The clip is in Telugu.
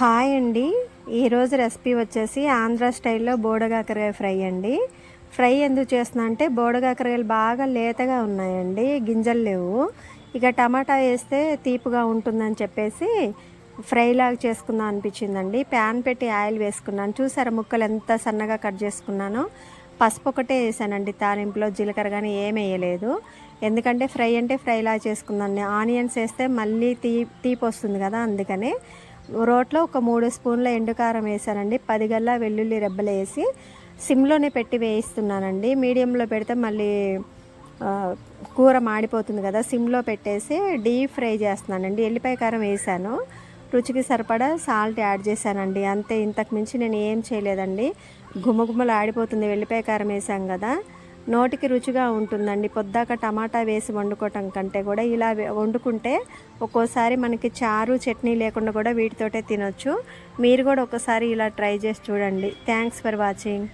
హాయ్ అండి. ఈరోజు రెసిపీ వచ్చేసి ఆంధ్ర స్టైల్లో బోడగాకరకాయ ఫ్రై అండి. ఫ్రై ఎందుకు చేస్తున్నా అంటే బోడగాకరకాయలు బాగా లేతగా ఉన్నాయండి. గింజలు లేవు. ఇక టమాటా వేస్తే తీపుగా ఉంటుందని చెప్పేసి ఫ్రై లాగా చేసుకుందాం అనిపించిందండి. ప్యాన్ పెట్టి ఆయిల్ వేసుకున్నాను. చూసారా ముక్కలు ఎంత సన్నగా కట్ చేసుకున్నానో. పసుపు ఒకటే వేసానండి తాలింపులో. జీలకర్ర కానీ ఏం వేయలేదు. ఎందుకంటే ఫ్రై అంటే ఫ్రైలా చేసుకుందాన్ని ఆనియన్స్ వేస్తే మళ్ళీ తీ తీపి వస్తుంది కదా అందుకనే. రోట్లో ఒక మూడు స్పూన్ల ఎండుకారం వేసానండి. పది గల్లా వెల్లుల్లి రెబ్బలు వేసి సిమ్లోనే పెట్టి వేయిస్తున్నానండి. మీడియంలో పెడితే మళ్ళీ కూర మాడిపోతుంది కదా సిమ్లో పెట్టేసి డీప్ ఫ్రై చేస్తున్నానండి. ఎల్లిపాయ కారం వేసాను. రుచికి సరిపడా సాల్ట్ యాడ్ చేశానండి. అంతే ఇంతకు మించి నేను ఏం చేయలేదండి. గుమ్మగుమ్మలు ఆడిపోతుంది వెల్లిపాయ కారం వేసాం కదా. నోటికి రుచిగా ఉంటుందండి. పొద్దాక టమాటా వేసి వండుకోవటం కంటే కూడా ఇలా వండుకుంటే ఒక్కోసారి మనకి చారు చట్నీ లేకుండా కూడా వీటితోటే తినొచ్చు. మీరు కూడా ఒకసారి ఇలా ట్రై చేసి చూడండి. Thanks for watching.